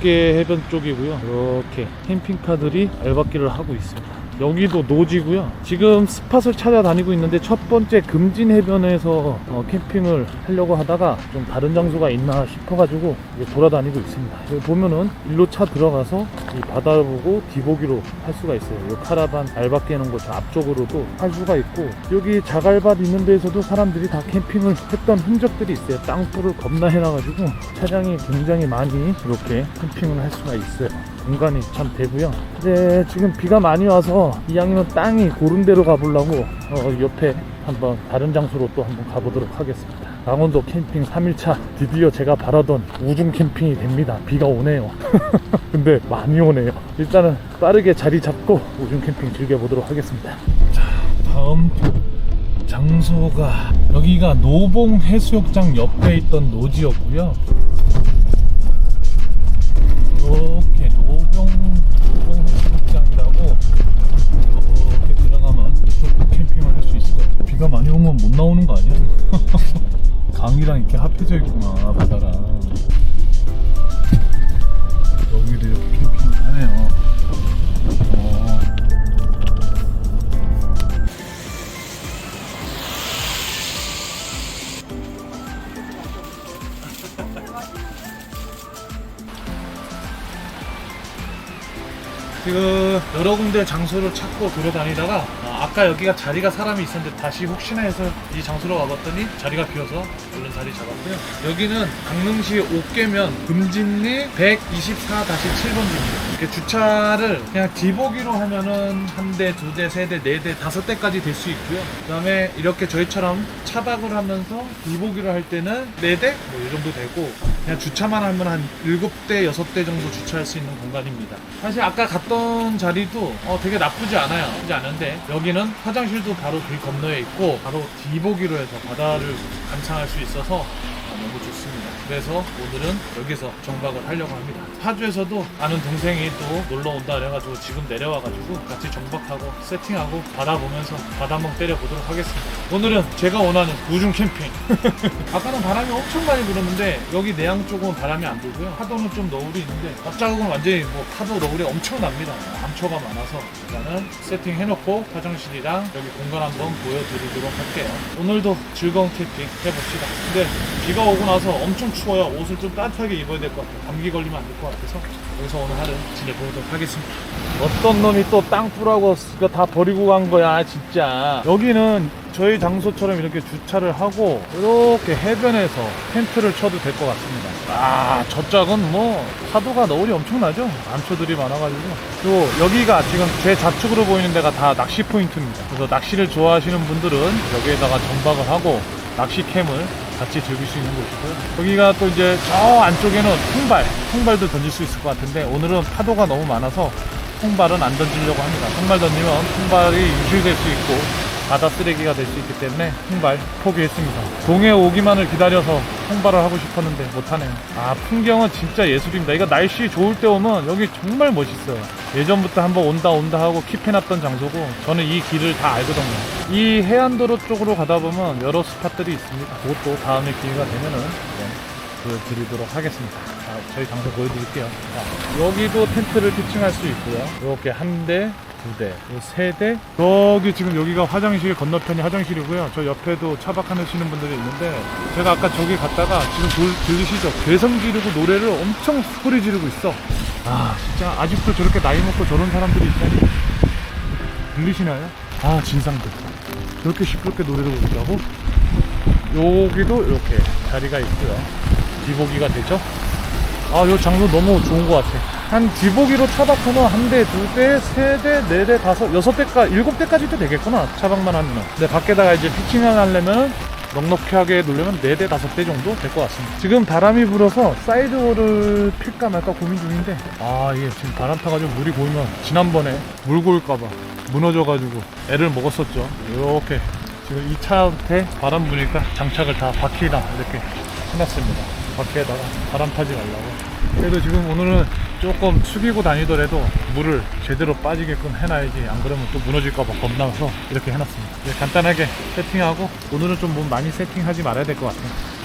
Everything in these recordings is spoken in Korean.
옥계 해변 쪽이고요. 이렇게 캠핑카들이 알박기를 하고 있습니다. 여기도 노지고요. 지금 스팟을 찾아다니고 있는데 첫 번째 금진 해변에서 어, 캠핑을 하려고 하다가 좀 다른 장소가 있나 싶어가지고 돌아다니고 있습니다. 여기 보면은 일로 차 들어가서 이 바다를 보고 뒤보기로 할 수가 있어요. 이 카라반 알박기 해놓은 곳 앞쪽으로도 할 수가 있고 여기 자갈밭 있는 데에서도 사람들이 다 캠핑을 했던 흔적들이 있어요. 땅굴을 겁나 해놔가지고 차량이 굉장히 많이 이렇게 캠핑을 할 수가 있어요. 공간이 참 되고요. 이제 지금 비가 많이 와서 이왕이면 땅이 고른 데로 가보려고 어, 옆에 한번 다른 장소로 또 한번 가보도록 하겠습니다. 강원도 캠핑 3일차 드디어 제가 바라던 우중 캠핑이 됩니다. 비가 오네요. 근데 많이 오네요. 일단은 빠르게 자리 잡고 우중 캠핑 즐겨보도록 하겠습니다. 자, 다음 장소가 여기가 노봉 해수욕장 옆에 있던 노지였고요. 이렇게 노봉 노봉 해수욕장이라고 이렇게 들어가면 이쪽 캠핑을 할 수 있을 것 같아요. 비가 많이 오면 못 나오는 거 아니야? 강이랑 이렇게 합해져 있구나 바다랑. 지금 여러 군데 장소를 찾고 돌아다니다가 어, 아까 여기가 자리가 사람이 있었는데 다시 혹시나 해서 이 장소로 와봤더니 자리가 비어서 얼른 자리 잡았고요. 여기는 강릉시 옥계면 금진리 124-7번지입니다. 이렇게 주차를 그냥 뒤보기로 하면은 한 대, 두 대, 세 대, 네 대, 다섯 대까지 될 수 있고요. 그다음에 이렇게 저희처럼 차박을 하면서 뒤보기로 할 때는 네 대, 뭐 이 정도 되고 그냥 주차만 하면 한 일곱 대, 여섯 대 정도 주차할 수 있는 공간입니다. 사실 아까 갔던 자리도 어, 되게 나쁘지 않아요. 나쁘지 않은데 여기는 화장실도 바로 길 건너에 있고 바로 뒤보기로 해서 바다를 감상할 수 있어서 너무 좋습니다. 그래서 오늘은 여기서 정박을 하려고 합니다. 파주에서도 아는 동생이 또 놀러 온다 그래가지고 지금 내려와가지고 같이 정박하고 세팅하고 바다 보면서 바다 한번 때려보도록 하겠습니다. 오늘은 제가 원하는 우중 캠핑. 아까는 바람이 엄청 많이 불었는데 여기 내양 쪽은 바람이 안 불고요. 파도는 좀 너울이 있는데 앞자국은 완전히 뭐 파도 너울이 엄청 납니다. 암초가 많아서 일단은 세팅 해놓고 화장실이랑 여기 공간 한번 보여드리도록 할게요. 오늘도 즐거운 캠핑 해봅시다. 근데 비가 오고 나서 엄청 추워요. 옷을 좀 따뜻하게 입어야 될 것 같아요. 감기 걸리면 안 될 것 같아서 여기서 오늘 하루 지내보도록 하겠습니다. 어떤 놈이 또 땅굴하고 이거 다 버리고 간 거야 진짜. 여기는 저희 장소처럼 이렇게 주차를 하고 이렇게 해변에서 텐트를 쳐도 될 것 같습니다. 아, 저 짝은 뭐 파도가 너울이 엄청나죠? 암초들이 많아가지고. 또 여기가 지금 제 좌측으로 보이는 데가 다 낚시 포인트입니다. 그래서 낚시를 좋아하시는 분들은 여기에다가 정박을 하고 낚시 캠을 같이 즐길 수 있는 곳이고요. 여기가 또 이제 저 안쪽에는 통발, 통발도 던질 수 있을 것 같은데 오늘은 파도가 너무 많아서 통발은 안 던지려고 합니다. 통발 던지면 통발이 유실될 수 있고 바다 쓰레기가 될 수 있기 때문에 통발 포기했습니다. 동해 오기만을 기다려서 통발을 하고 싶었는데 못하네요. 아 풍경은 진짜 예술입니다. 이거 날씨 좋을 때 오면 여기 정말 멋있어요. 예전부터 한번 온다 온다 하고 킵해놨던 장소고 저는 이 길을 다 알거든요. 이 해안도로 쪽으로 가다 보면 여러 스팟들이 있습니다. 그것도 다음에 기회가 되면은 네, 보여드리도록 하겠습니다. 자, 저희 장소 보여드릴게요. 자, 여기도 텐트를 피칭할 수 있고요. 이렇게 한 대, 두 대, 세 대. 여기 지금 여기가 화장실 건너편이 화장실이고요. 저 옆에도 차박하시는 분들이 있는데 제가 아까 저기 갔다가 지금 돌, 들리시죠? 괴성 지르고 노래를 엄청 소리 지르고 있어. 아 진짜 아직도 저렇게 나이 먹고 저런 사람들이 있다니 들리시나요? 아 진상들 저렇게 시끄럽게 노래를 부르더라고 여기도 이렇게 자리가 있고요 뒤보기가 되죠 아, 요 장소 너무 좋은 것 같아. 한 뒤보기로 차박하면 한 대, 두 대, 세 대, 네 대, 다섯, 여섯 대까지, 일곱 대까지도 되겠구나. 차박만 하면은. 근데 밖에다가 이제 피칭을 하려면 넉넉하게 놓으려면 네 대, 다섯 대 정도 될 것 같습니다. 지금 바람이 불어서 사이드워를 필까 말까 고민 중인데, 아, 이게 지금 바람 타가지고 물이 고이면 지난번에 물 고일까봐 무너져가지고 애를 먹었었죠. 이렇게 지금 이 차한테 바람 부니까 장착을 다 바퀴랑 이렇게 해놨습니다. 밖에다가 바람 타지 말라고. 그래도 지금 오늘은 조금 숙이고 다니더라도 물을 제대로 빠지게끔 해놔야지 안 그러면 또 무너질까봐 겁나서 이렇게 해놨습니다. 이제 간단하게 세팅하고 오늘은 좀뭐 많이 세팅하지 말아야 될 것 같아요.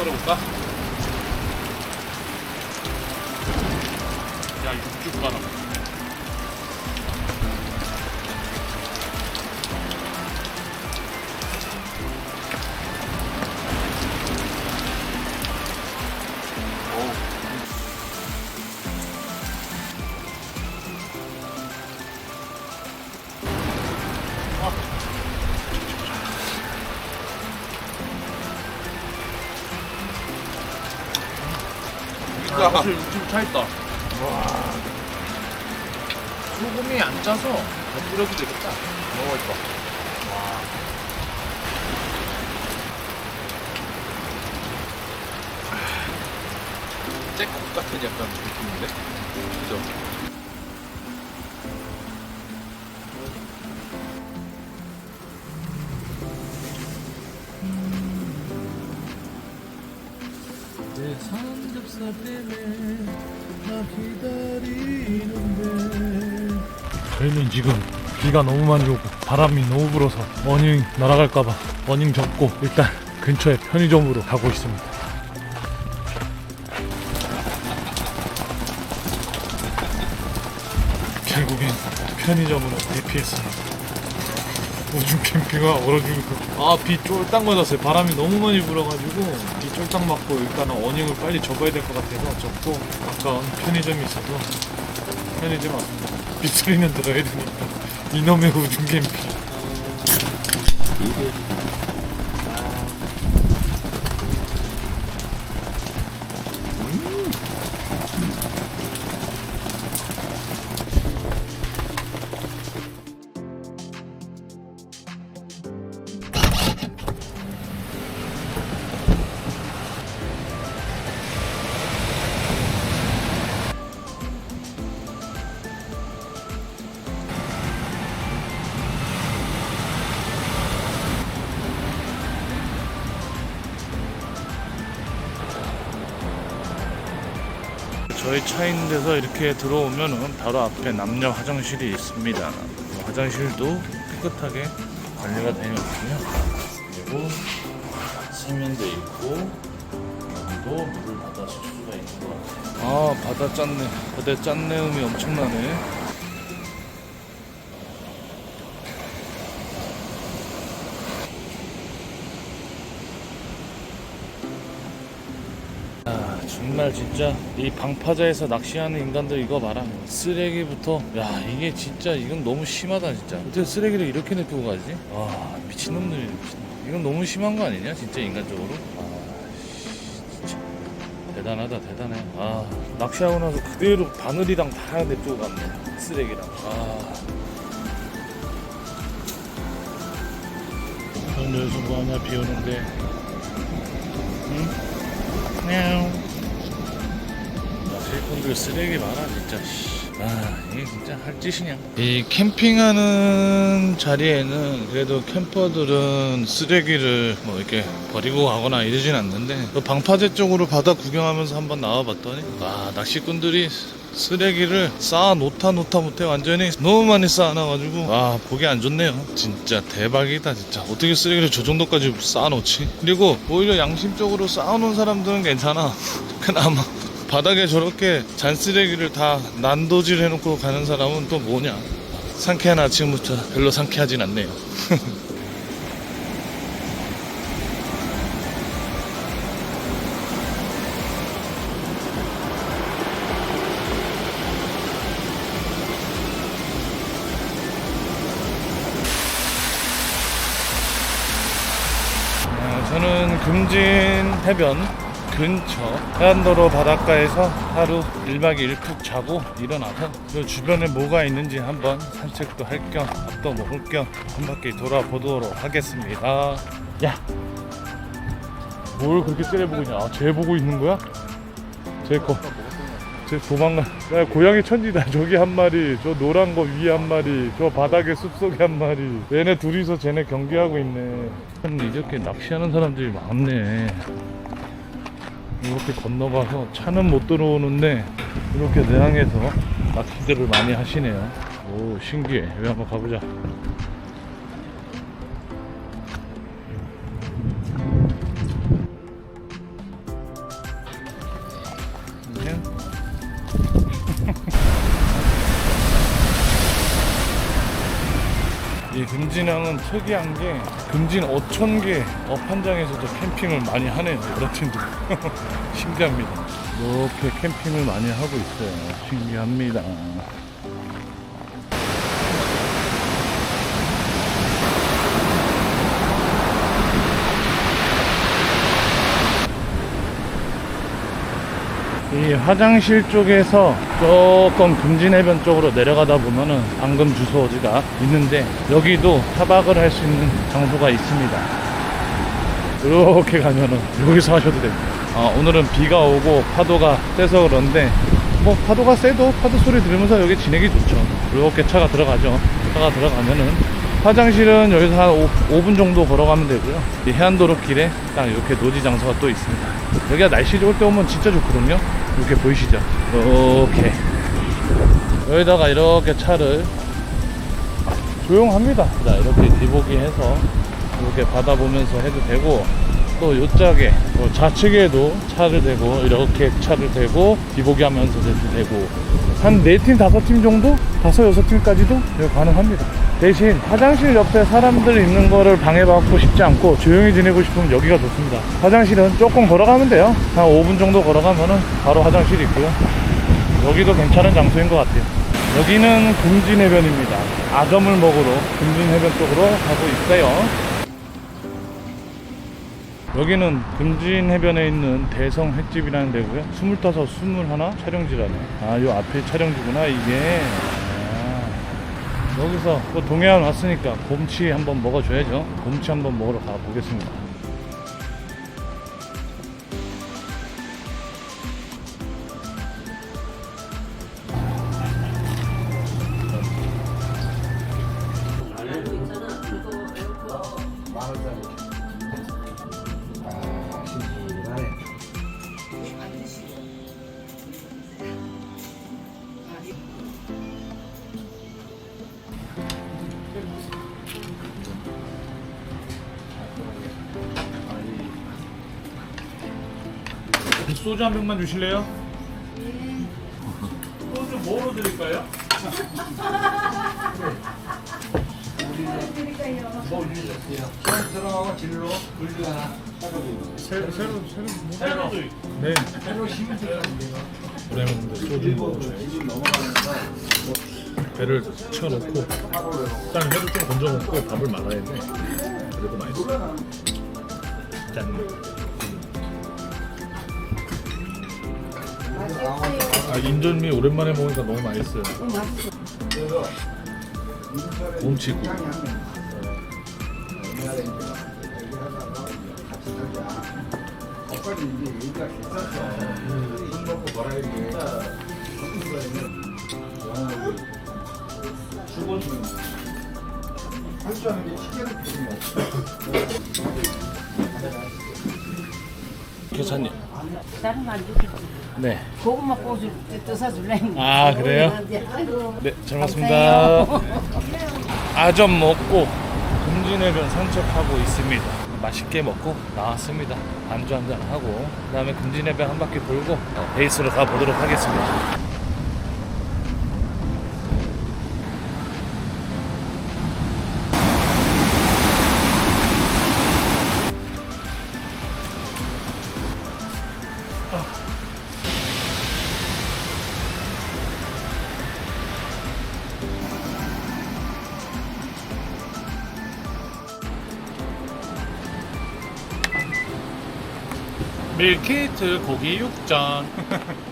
썰어볼까? 확실히 육즙 차있다. 와. 소금이 안 짜서 안 뿌려도 되겠다. 너무 맛있다. 와. 째국 같은 약간 느낌인데? 그죠? 저희는 지금 비가 너무 많이 오고 바람이 너무 불어서 어닝 날아갈까봐 어닝 접고 일단 근처에 편의점으로 가고 있습니다. 결국엔 편의점으로 대피했습니다 우중 캠핑가 얼어죽고 아비 쫄딱 맞았어요. 바람이 너무 많이 불어가지고 비 쫄딱 맞고 일단은 어닝을 빨리 접어야 될 것 같아서 접고 가까운 편의점이 있어서 편의점 왔습니다. 빗소리는 들어야 되니까. 이놈의 우중 캠핑 저희 차 있는 데서 이렇게 들어오면은 바로 앞에 남녀 화장실이 있습니다. 화장실도 깨끗하게 관리가 되어 있고요. 그리고 세면대 있고 여기도 물을 받아 쓸 수가 있는 것 같아요. 아 바다 짠내, 바다 짠내음이 엄청나네. 정말 진짜 이 방파제에서 낚시하는 인간들 이거 봐라. 쓰레기부터. 야 이게 진짜 이건 너무 심하다 진짜. 어떻게 쓰레기를 이렇게 내두고 가지? 와 미친놈들이 미친 이건 너무 심한 거 아니냐 진짜 인간적으로? 아 씨, 진짜. 대단하다 대단해. 아 낚시하고 나서 그대로 바늘이랑 다 내쫓고 갔네 쓰레기랑. 아. 오늘 뭐하냐 비 오는데. 응? 냐옹 낚시꾼들 쓰레기 많아 진짜. 씨. 아 이게 진짜 할 짓이냐. 이 캠핑하는 자리에는 그래도 캠퍼들은 쓰레기를 뭐 이렇게 버리고 가거나 이러진 않는데 그 방파제 쪽으로 바다 구경하면서 한번 나와봤더니 와 낚시꾼들이 쓰레기를 쌓아 놓다 놓다 못해 완전히 너무 많이 쌓아놔가지고 와 보기 안 좋네요. 진짜 대박이다 진짜. 어떻게 쓰레기를 저 정도까지 쌓아놓지? 그리고 오히려 양심적으로 쌓아놓은 사람들은 괜찮아. 그나마 바닥에 저렇게 잔쓰레기를 다 난도질 해놓고 가는 사람은 또 뭐냐? 상쾌한 아침부터 별로 상쾌하진 않네요. 어, 저는 금진 해변 근처 해안도로 바닷가에서 하루 1박 2일 푹 자고 일어나서 그 주변에 뭐가 있는지 한번 산책도 할 겸 밥도 먹을 겸 한 바퀴 돌아보도록 하겠습니다 야! 뭘 그렇게 째려보고 있냐 아, 쟤 보고 있는 거야? 쟤 거. 쟤 도망가. 야, 고양이 천지다. 저기 한 마리, 저 노란 거 위에 한 마리, 저 바닥에 숲속에 한 마리. 얘네 둘이서 쟤네 경기하고 있네. 참 이렇게 낚시하는 사람들이 많네. 이렇게 건너가서 차는 못 들어오는데 이렇게 내항에서 낚시들을 많이 하시네요. 오 신기해. 여기 한번 가보자. 이 금진항은 특이한 게 금진 어촌계 어판장에서도 캠핑을 많이 하네요 여러 팀들. 신기합니다. 이렇게 캠핑을 많이 하고 있어요. 신기합니다 이 화장실 쪽에서 조금 금진해변 쪽으로 내려가다 보면은 방금 주소지가 있는데 여기도 타박을 할 수 있는 장소가 있습니다. 이렇게 가면은 여기서 하셔도 됩니다. 아, 오늘은 비가 오고 파도가 세서 그런데 뭐 파도가 세도 파도 소리 들으면서 여기 지내기 좋죠. 이렇게 차가 들어가죠. 차가 들어가면은 화장실은 여기서 한 5, 분 정도 걸어가면 되고요. 이 해안도로 길에 딱 이렇게 노지 장소가 또 있습니다. 여기가 날씨 좋을 때 오면 진짜 좋거든요. 이렇게 보이시죠? 이렇게 여기다가 이렇게 차를 조용합니다. 자, 이렇게 뒤보기 해서 이렇게 바다 보면서 해도 되고 또 요짝에 또 좌측에도 차를 대고 이렇게 차를 대고 뒤보기 하면서 해도 되고 한네팀 다섯 팀 정도? 다섯 여섯 팀까지도 여기 가능합니다. 대신 화장실 옆에 사람들 있는 거를 방해받고 싶지 않고 조용히 지내고 싶으면 여기가 좋습니다. 화장실은 조금 걸어가면 돼요. 한 5분 정도 걸어가면은 바로 화장실이 있고요. 여기도 괜찮은 장소인 것 같아요. 여기는 금진해변입니다. 아점을 먹으러 금진해변 쪽으로 가고 있어요. 여기는 금진해변에 있는 대성 횟집이라는 데고요. 25, 21 촬영지라네. 아, 요 앞에 촬영지구나, 이게. 아, 여기서 또 동해안 왔으니까 곰치 한번 먹어줘야죠. 곰치 한번 먹으러 가보겠습니다. 소주 한 병만 주실래요? 소주 뭐로 드릴까요? 들어가고 진로 물도 하나 새로 새로 새로 새로도 있고. 네. 새로 심을 때 그러면 소주 먹어줘야지. 배를 채워놓고 일단 회를 좀 건져 먹고 밥을 말아야 돼. 그래도 맛있어. 짠. 아 인절미 오랜만에 먹으니까 너무 맛있어요. 곰치고. 계산님. 다른 거안 주고 네. 고구마 꽃을 떠서 줄래? 아, 그래요? 네, 잘 먹습니다. 아점 먹고 금진해변 산책하고 있습니다. 맛있게 먹고 나왔습니다. 안주 한잔 하고 그다음에 금진해변 한 바퀴 돌고 어, 베이스로 가 보도록 하겠습니다. 밀키트 고기 육전.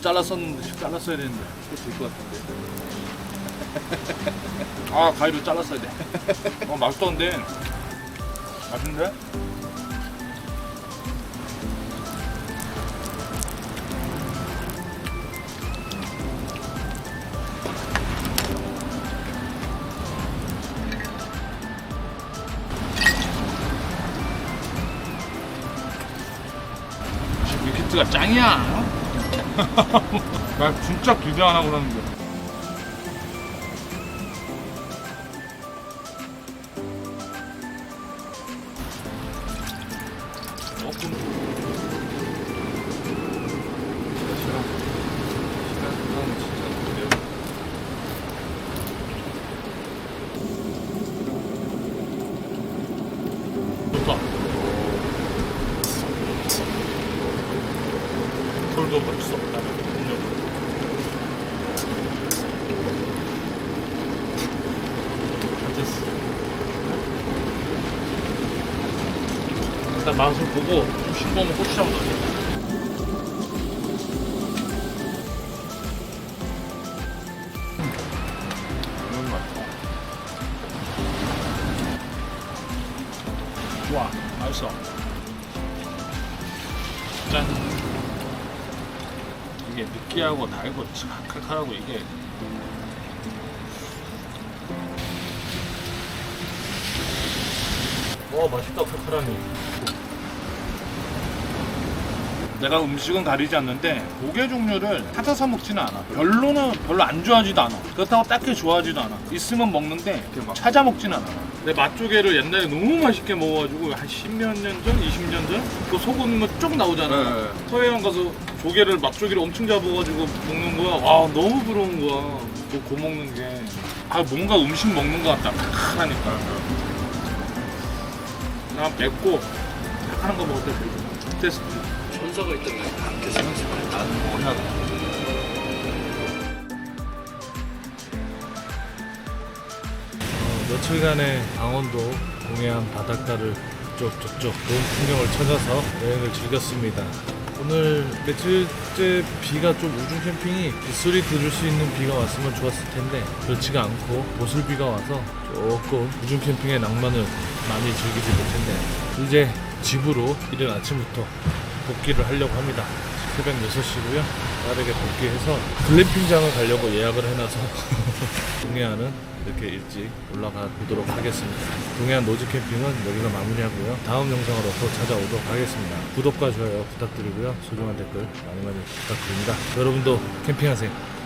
가위로 잘랐었는데 잘랐어야 되는데 될것 같은데. 아 가위로 잘랐어야 돼. 어 맛있던데. 맛있는데? 밀키트가 짱이야. 나 진짜 기대 안 하고 그러는데. 보고 좀 싱거우면 고추장 넣어. 너무 맛있어. 좋아, 맛있어. 짠. 이게 느끼하고 달고 칼칼하고 이게 와 맛있다 칼칼하니 내가 음식은 가리지 않는데 고개 종류를 찾아서 먹지는 않아. 별로는 별로 안 좋아하지도 않아. 그렇다고 딱히 좋아하지도 않아. 있으면 먹는데 찾아 먹지는 않아. 내 맛조개를 옛날에 너무 맛있게 먹어가지고 한 10몇 년 전? 20년 전? 그 소금 쭉 나오잖아. 서해안 가서 조개를 맛조개를 엄청 잡아가지고 먹는 거야. 와 너무 부러운 거야. 그거 먹는 게 아 뭔가 음식 먹는 거 같다. 칼칼하니까. 나 맵고 칼칼한 거 먹을 때 되게 천사가 있던 나는 뭐냐 어, 며칠간의 강원도 동해안 바닷가를 쪽쪽쪽 좋은 풍경을 찾아서 여행을 즐겼습니다. 오늘 며칠째 비가 좀 우중 캠핑이 빗소리 들을 수 있는 비가 왔으면 좋았을 텐데 그렇지가 않고 보슬비가 와서 조금 우중 캠핑의 낭만을 많이 즐기지 못했네요. 이제 집으로 이른 아침부터 복귀를 하려고 합니다. 새벽 6시고요. 빠르게 복귀해서 글램핑장을 가려고 예약을 해놔서 동해안은 이렇게 일찍 올라가 보도록 하겠습니다. 동해안 노지 캠핑은 여기서 마무리하고요. 다음 영상으로 또 찾아오도록 하겠습니다. 구독과 좋아요 부탁드리고요. 소중한 댓글 많이 많이 부탁드립니다. 여러분도 캠핑하세요.